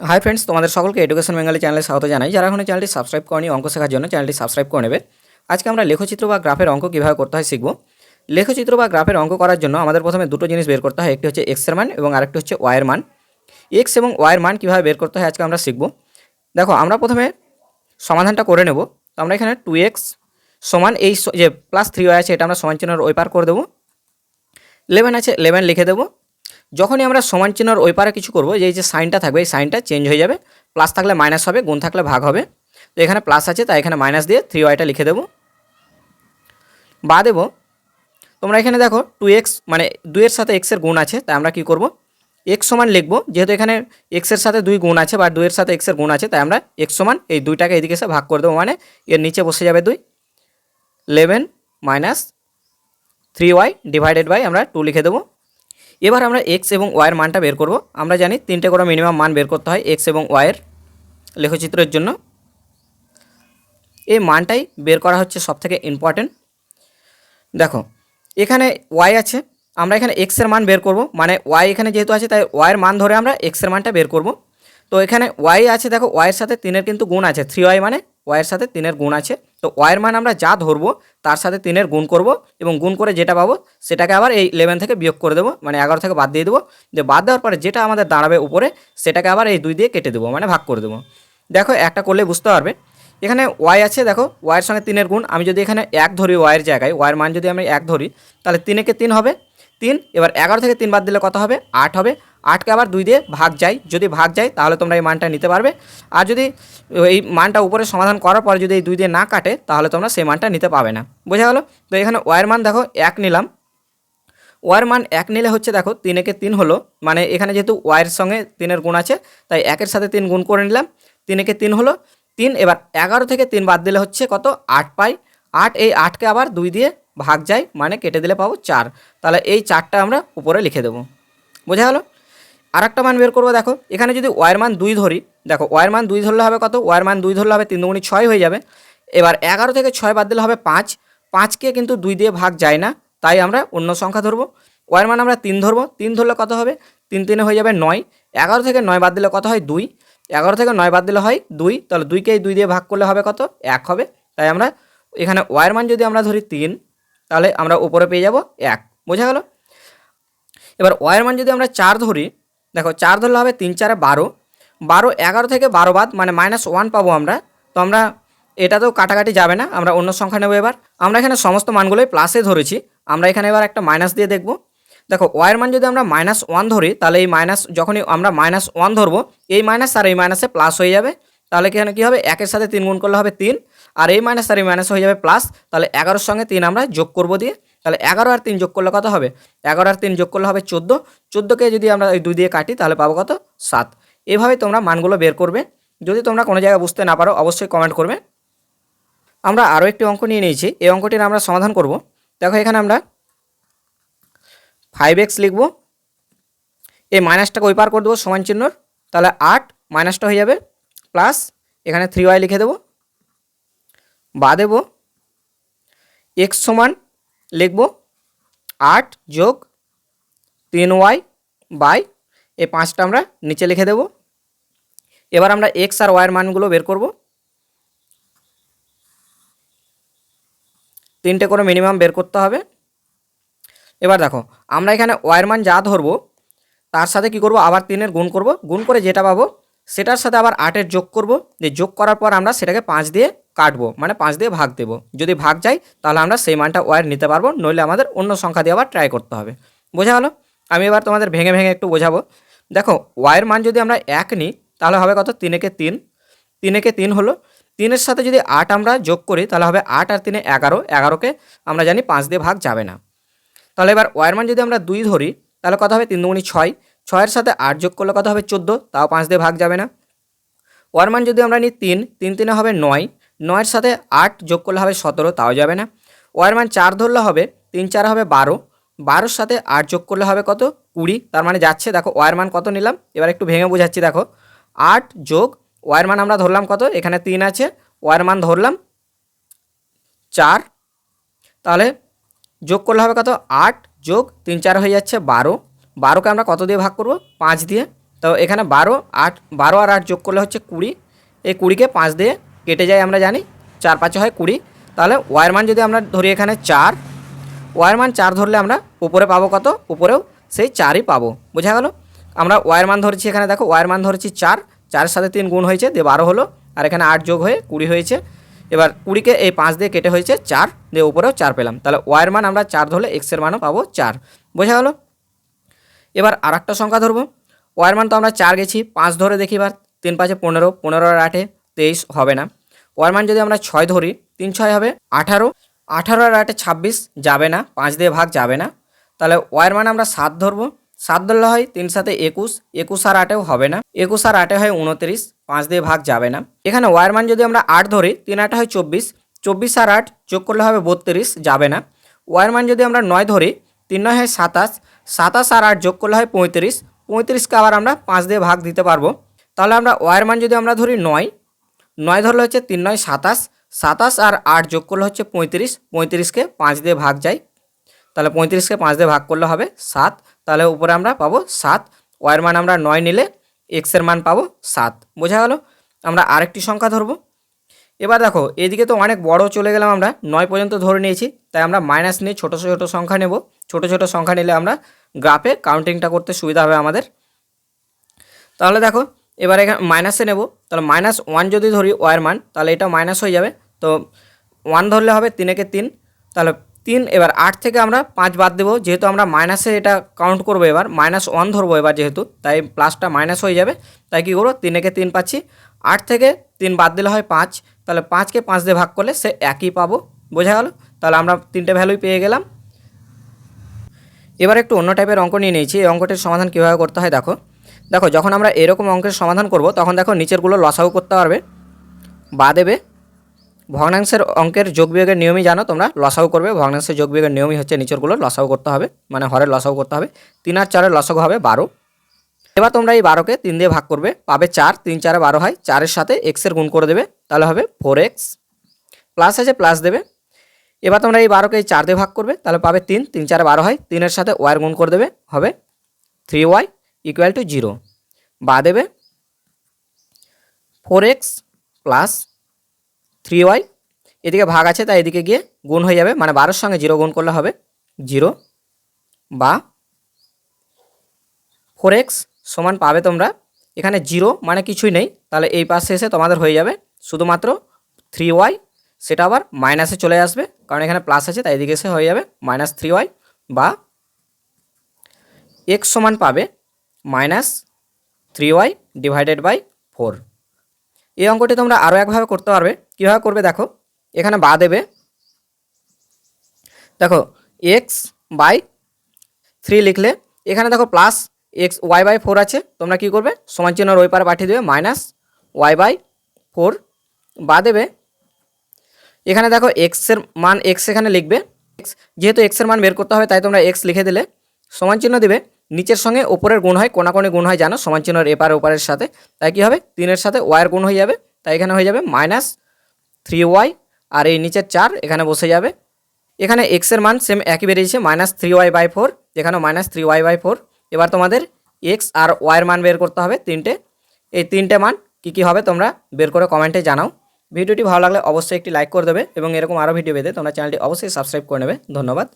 Hi friends তোমাদের সকলকে education Bengali চ্যানেলে স্বাগত জানাই। যারা এখন চ্যানেলটি সাবস্ক্রাইব করেনি, অঙ্ক শেখার জন্য চ্যানেলটি সাবস্ক্রাইব করে নেবে। আজকে আমরা লেখচিত্র বা গ্রাফের অঙ্ক কীভাবে করতে হয় শিখব। লেখচিত্র বা গ্রাফের অঙ্ক করার জন্য আমাদের প্রথমে দুটো জিনিস বের করতে হয়, একটি হচ্ছে এক্সের মান এবং আরেকটি হচ্ছে ওয়াইয়ের মান। এক্স এবং ওয়াইয়ের মান কীভাবে বের করতে হয় আজকে আমরা শিখব। দেখো, আমরা প্রথমে সমাধানটা করে নেব। তো আমরা এখানে টু এক্স সমান এই যে প্লাস থ্রি ওয়াই আছে, এটা আমরা সমান চিহ্নের ওই পার করে দেবো। লেভেন আছে লেভেন লিখে দেবো। যখনই আমরা সমান চিহ্নর ওই পারে কিছু করব যে যে সাইনটা থাকবে, এই সাইনটা চেঞ্জ হয়ে যাবে। প্লাস থাকলে মাইনাস হবে, গুণ থাকলে ভাগ হবে। তো এখানে প্লাস আছে, তাই এখানে মাইনাস দিয়ে থ্রি ওয়াইটা লিখে দেবো। বা দেবো, তোমরা এখানে দেখো টু এক্স মানে দুইয়ের সাথে এক্সের গুণ আছে, তাই আমরা কি করব? এক্স সমান লিখব, যেহেতু এখানে এক্সের সাথে দুই গুণ আছে বা দুইয়ের সাথে এক্সের গুণ আছে, তাই আমরা এক্স সমান এই দুইটাকে এদিকে এসে ভাগ করে দেবো। মানে এর নিচে বসে যাবে দুই। Eleven minus three y divided by আমরা টু লিখে দেবো। এবার আমরা এক্স এবং ওয়াইয়ের মানটা বের করব। আমরা জানি তিনটে করে মিনিমাম মান বের করতে হয় এক্স এবং ওয়াইয়ের লেখচিত্রের জন্য। এই মানটাই বের করা হচ্ছে সবথেকে ইম্পর্টেন্ট দেখো, এখানে ওয়াই আছে, আমরা এখানে এক্সের মান বের করব। মানে ওয়াই এখানে যেহেতু আছে, তাই ওয়াইয়ের মান ধরে আমরা এক্সের মানটা বের করব। তো এখানে ওয়াই আছে, দেখো ওয়াইয়ের সাথে তিনের কিন্তু গুণ আছে। থ্রি ওয়াই মানে ওয়াইয়ের সাথে তিনের গুণ আছে। তো ওয়াইয়ের মান আমরা যা ধরবো, তার সাথে তিনের গুণ করব এবং গুণ করে যেটা পাবো, সেটাকে আবার এই ইলেভেন থেকে বিয়োগ করে দেবো মানে এগারো থেকে বাদ দিয়ে দেবো। যে বাদ দেওয়ার পরে যেটা আমাদের দাঁড়াবে উপরে, সেটাকে আবার এই দুই দিয়ে কেটে দেবো মানে ভাগ করে দেবো। দেখো, একটা করলে বুঝতে পারবে। এখানে ওয়াই আছে, দেখো ওয়াইয়ের সঙ্গে তিনের গুণ। আমি যদি এখানে এক ধরি ওয়াইয়ের জায়গায় ওয়াইয়ের মান যদি আমি এক ধরি, তাহলে তিনেকে তিন হবে। তিন, এবার এগারো থেকে তিন বাদ দিলে কত হবে? আট হবে। আটকে আবার দুই দিয়ে ভাগ যায়। যদি ভাগ যায়, তাহলে তোমরা এই মানটা নিতে পারবে। আর যদি এই মানটা উপরে সমাধান করার পরে যদি এই দুই দিয়ে না কাটে, তাহলে তোমরা সেই মানটা নিতে পাবে না। বোঝা গেল? তো এখানে ওয়াইয়ের মান দেখো, এক নিলাম। ওয়ার মান এক নিলে হচ্ছে দেখো তিনেকে তিন হলো। মানে এখানে যেহেতু ওয়াইয়ের সঙ্গে তিনের গুণ আছে, তাই একের সাথে তিন গুণ করে নিলাম। তিনেকে তিন হলো। তিন, এবার এগারো থেকে তিন বাদ দিলে হচ্ছে কত? আট পাই। আট, এই আটকে আবার দুই দিয়ে ভাগ যায় মানে কেটে দিলে পাবো চার। তাহলে এই চারটা আমরা উপরে লিখে দেবো। বোঝা গেল? আর একটা মান বের করব, দেখো। এখানে যদি ওয়ার মান দুই ধরি, দেখো ওয়ার মান দুই ধরলে হবে কত? ওয়ার মান দুই ধরলে হবে তিন দুগুণি ছয় হয়ে যাবে। এবার এগারো থেকে ছয় বাদ দিলে হবে পাঁচ। পাঁচকে কিন্তু দুই দিয়ে ভাগ যায় না, তাই আমরা অন্য সংখ্যা ধরবো। ওয়ার মান আমরা তিন ধরবো। তিন ধরলে কত হবে? তিন তিনে হয়ে যাবে নয়। এগারো থেকে নয় বাদ দিলে কত হয়? দুই। এগারো থেকে নয় বাদ দিলে হয় দুই। তাহলে দুইকে দুই দিয়ে ভাগ করলে হবে কত? এক হবে। তাই আমরা এখানে ওয়ার মান যদি আমরা ধরি তিন, তাহলে আমরা উপরে পেয়ে যাব এক। বোঝা গেল? এবার ওয়ার মান যদি আমরা চার ধরি দেখো চার ধরলে হবে তিন, চারে বারো। বারো, এগারো থেকে বারো বাদ মানে মাইনাস ওয়ান পাবো আমরা। তো আমরা এটাতেও কাটাকাটি যাবে না, আমরা অন্য সংখ্যা নেব এবার। আমরা এখানে সমস্ত মানগুলোই প্লাসে ধরেছি। আমরা এখানে এবার একটা মাইনাস দিয়ে দেখব। দেখো ওয়ার মান যদি আমরা মাইনাস ওয়ান ধরি, তাহলে এই মাইনাস যখনই আমরা মাইনাস ওয়ান ধরবো, এই মাইনাস আর এই মাইনাসে প্লাস হয়ে যাবে। তাহলে এখানে কী হবে? একের সাথে তিন গুণ করলে হবে তিন। আর এই মাইনাস আর এই মাইনাস হয়ে যাবে প্লাস তাহলে এগারোর সঙ্গে তিন আমরা যোগ করব দিয়ে। তাহলে এগারো আর তিন যোগ করলে কত হবে? এগারো আর তিন যোগ করলে হবে চোদ্দ। চোদ্দোকে যদি আমরা ওই দুই দিয়ে কাটি, তাহলে পাবো কত? সাত। এভাবে তোমরা মানগুলো বের করবে। যদি তোমরা কোনো জায়গায় বুঝতে না পারো, অবশ্যই কমেন্ট করবে। আমরা আরও একটি অঙ্ক নিয়ে নিয়েছি। এই অঙ্কটির আমরা সমাধান করব। দেখো, এখানে আমরা ফাইভ এক্স লিখব। এই মাইনাসটাকে ওই পার করে দেবো, সমান চিহ্নর। তাহলে আট মাইনাসটা হয়ে যাবে। প্লাস এখানে থ্রি ওয়াই লিখে দেবো। বা দেব। এক্স সমান লিখব আট যোগ তিন ওয়াই বাই এই পাঁচটা আমরা নিচে লিখে দেব। এবার আমরা এক্স আর ওয়াইয়ের মানগুলো বের করব। তিনটে করে মিনিমাম বের করতে হবে। এবার দেখো, আমরা এখানে ওয়াইয়ের মান যা ধরবো, তার সাথে কি করব? আবার তিনের গুণ করব। গুণ করে যেটা পাবো সেটার সাথে আবার আটের যোগ করব। যে যোগ করার পর আমরা সেটাকে পাঁচ দিয়ে কাটবো মানে পাঁচ দিয়ে ভাগ দেব। যদি ভাগ যায়, তাহলে আমরা সেই মানটা ওয়ার নিতে পারব, নইলে আমাদের অন্য সংখ্যা দিয়ে আবার ট্রাই করতে হবে। বোঝা গেল? আমি এবার তোমাদের ভেঙে ভেঙে একটু বোঝাবো। দেখো ওয়াইয়ের মান যদি আমরা এক নিই, তাহলে হবে কত? তিনেকে তিন। তিনেকে তিন হলো। তিনের সাথে যদি আট আমরা যোগ করি, তাহলে হবে আট আর তিনে এগারো। এগারোকে আমরা জানি পাঁচ দিয়ে ভাগ যাবে না। তাহলে এবার ওয়ার মান যদি আমরা দুই ধরি, তাহলে কত হবে? তিন দুগুণি ছয়। ছয়ের সাথে আট যোগ করলে কত হবে চোদ্দ? তাও পাঁচ দিয়ে ভাগ যাবে না। ওয়ার মান যদি আমরা নিই তিন তিন তিনে হবে নয়। নয়ের সাথে আট যোগ করলে হবে সতেরো, তাও যাবে না। ওয়ার মান চার ধরলে হবে, তিন চার হবে বারো। বারোর সাথে আট যোগ করলে হবে কত? কুড়ি। তার মানে যাচ্ছে, দেখো ওয়ার মান কত নিলাম? এবার একটু ভেঙে বোঝাচ্ছি, দেখো। আট যোগ ওয়ার মান আমরা ধরলাম কত? এখানে তিন আছে। ওয়ার মান ধরলাম চার। তাহলে যোগ করলে হবে কত? আট যোগ তিন চার হয়ে যাচ্ছে বারো। বারোকে আমরা কত দিয়ে ভাগ করব? পাঁচ দিয়ে। তো এখানে বারো, আট, বারো আর আট যোগ করলে হচ্ছে কুড়ি। এই কুড়িকে পাঁচ দিয়ে কেটে যায় আমরা জানি, চার পাঁচে হয় কুড়ি। তাহলে ওয়ার মান যদি আমরা ধরি এখানে চার ওয়ার মান চার ধরলে আমরা উপরে পাবো কত? উপরেও সেই চারই পাবো। বোঝা গেল? আমরা ওয়ার মান ধরেছি এখানে, দেখো ওয়ার মান ধরেছি চার। চারের সাথে তিন গুণ হয়েছে, দিয়ে বারো হলো। আর এখানে আট যোগ হয়ে কুড়ি হয়েছে। এবার কুড়িকে এই পাঁচ দিয়ে কেটে হয়েছে চার, দিয়ে উপরেও চার পেলাম। তাহলে ওয়ার মান আমরা চার ধরলে এক্সের মানও পাবো চার। বোঝা গেল? এবার আর একটা সংখ্যা ধরবো। ওয়ার মান তো আমরা চার গেছি, পাঁচ ধরে দেখি এবার। তিন পাঁচে পনেরো পনেরো আর আটে তেইশ হবে না। ওয়ার মান যদি আমরা ছয় ধরি, তিন ছয় হবে আঠারো। আঠারো আর আটে ছাব্বিশ যাবে না, পাঁচ দিয়ে ভাগ যাবে না। তাহলে ওয়ার মান আমরা সাত ধরবো। সাত ধরলে হয় তিন সাথে একুশ একুশ আর আটেও হবে না। একুশ আর আটে হয় উনত্রিশ, পাঁচ দিয়ে ভাগ যাবে না। এখানে ওয়ার মান যদি আমরা আট ধরি, তিন আটে হয় চব্বিশ চব্বিশ আর আট যোগ করলে হবে বত্রিশ, যাবে না। ওয়ার মান যদি আমরা নয় ধরি, তিন নয় হয় সাতাশ সাতাশ আর আট যোগ করলে হয় পঁয়ত্রিশ। পঁয়ত্রিশকে আবার আমরা পাঁচ দিয়ে ভাগ দিতে পারব। তাহলে আমরা ওয়ার মান যদি আমরা ধরি নয় নয় ধরলে হচ্ছে তিন নয় সাতাশ। সাতাশ আর আট যোগ করলে হচ্ছে পঁয়ত্রিশ। পঁয়ত্রিশকে পাঁচ দিয়ে ভাগ যায়। তাহলে পঁয়ত্রিশকে পাঁচ দিয়ে ভাগ করলে হবে সাত। তাহলে উপরে আমরা পাবো সাত। ওয়ার মান আমরা নয় নিলে এক্সের মান পাবো সাত। বোঝা গেল? আমরা আরেকটি সংখ্যা ধরবো। এবার দেখো, এদিকে তো অনেক বড় চলে গেলাম আমরা। নয় পর্যন্ত ধরে নিয়েছি। তাই আমরা মাইনাস নিয়ে ছোটো ছোটো সংখ্যা নেব। ছোট ছোট সংখ্যা নিলে আমরা গ্রাফে কাউন্টিংটা করতে সুবিধা হবে আমাদের। তাহলে দেখো, এবার এখানে মাইনাসে নেব। তাহলে মাইনাস ওয়ান যদি ধরি ওয়ার মান, তাহলে এটা মাইনাস হয়ে যাবে। তো ওয়ান ধরলে হবে তিনেকে তিন। তাহলে তিন, এবার আট থেকে আমরা পাঁচ বাদ দেবো। যেহেতু আমরা মাইনাসে এটা কাউন্ট করব এবার মাইনাস ওয়ান ধরবো এবার যেহেতু, তাই প্লাসটা মাইনাস হয়ে যাবে। তাই কী করব? তিনেকে তিন পাচ্ছি। আট থেকে তিন বাদ দিলে হয় পাঁচ। তাহলে পাঁচকে পাঁচ দিয়ে ভাগ করলে সে একই পাবো। বোঝা গেল? তাহলে আমরা তিনটে ভ্যালুই পেয়ে গেলাম। এবার একটু অন্য টাইপের অঙ্ক নিয়ে নিয়েছি। এই অঙ্কটির সমাধান কীভাবে করতে হয় দেখো। দেখো, যখন আমরা এরকম অঙ্কের সমাধান করব, তখন দেখো নিচেরগুলো লসাগু করতে পারবে। বা দেবে। ভগ্নাংশের অঙ্কের যোগ বিয়োগের নিয়মই জানো তোমরা। লসাও করবে, ভগ্নাংশের যোগ বিয়োগের নিয়মই হচ্ছে নিচেরগুলো লসাগু করতে হবে। মানে হরের লসাগু করতে হবে। তিন আর চারের লসাগু হবে বারো। এবার তোমরা এই বারোকে তিন দিয়ে ভাগ করবে। পাবে চার, তিন চারে বারো হয়। চারের সাথে এক্সের গুণ করে দেবে। তাহলে হবে ফোর এক্স প্লাস আছে প্লাস দেবে। এবার তোমরা এই বারোকে চার দিয়ে ভাগ করবে, তাহলে পাবে তিন তিন চারে বারো হয়, তিনের সাথে ওয়ার গুণ করে দেবে, হবে three y equal to zero বা দেবে four x plus three y এদিকে ভাগ আছে, তাই এদিকে গিয়ে গুণ হয়ে যাবে মানে বারোর সঙ্গে জিরো গুণ করলে হবে জিরো বা ফোর এক্স সমান পাবে তোমরা, এখানে জিরো মানে কিছুই নেই, তাহলে এই পাশে এসে তোমাদের হয়ে যাবে, শুধুমাত্র থ্রি ওয়াই সেটা আবার মাইনাসে চলে আসবে, কারণ এখানে প্লাস আছে, তাই এদিকে এসে হয়ে যাবে মাইনাস থ্রি ওয়াই বা এক্স সমান পাবে minus three y divided by four এই অঙ্কটি তোমরা আরও একভাবে করতে পারবে। কীভাবে করবে দেখো, এখানে বা দেবে। দেখো এক্স বাই থ্রি লিখলে, এখানে দেখো plus x y by four আছে, তোমরা কী করবে? সমান চিহ্নর ওই পারে পাঠিয়ে দেবে মাইনাস ওয়াই বাই ফোর বা দেবে এখানে দেখো এক্সের মান এক্স এখানে লিখবে। এক্স যেহেতু এক্সের মান বের করতে হবে, তাই তোমরা এক্স লিখে দিলে। সমান চিহ্ন দেবে। নিচের সঙ্গে ওপরের গুণ হয় কোনা কোনাকোনি গুণ হয়, জানো? সমান চিহ্নর এপার ওপারের সাথে। তাই কী হবে? তিনের সাথে ওয়াইয়ের গুণ হয়ে যাবে। তাই এখানে হয়ে যাবে মাইনাস থ্রি ওয়াই আর এই নিচের চার এখানে বসে যাবে। এখানে এক্সের মান সেম একই বেরিয়েছে minus three y by four এখানেও minus three y by four এবার তোমাদের এক্স আর ওয়াইয়ের মান বের করতে হবে তিনটে। এই তিনটে মান কী কী হবে তোমরা বের করে কমেন্টে জানাও। ভিডিওটি ভালো লাগলে অবশ্যই একটি লাইক করে দেবে এবং এরকম আরও ভিডিও পেতে তোমরা চ্যানেলটি অবশ্যই সাবস্ক্রাইব করে নেবে। ধন্যবাদ।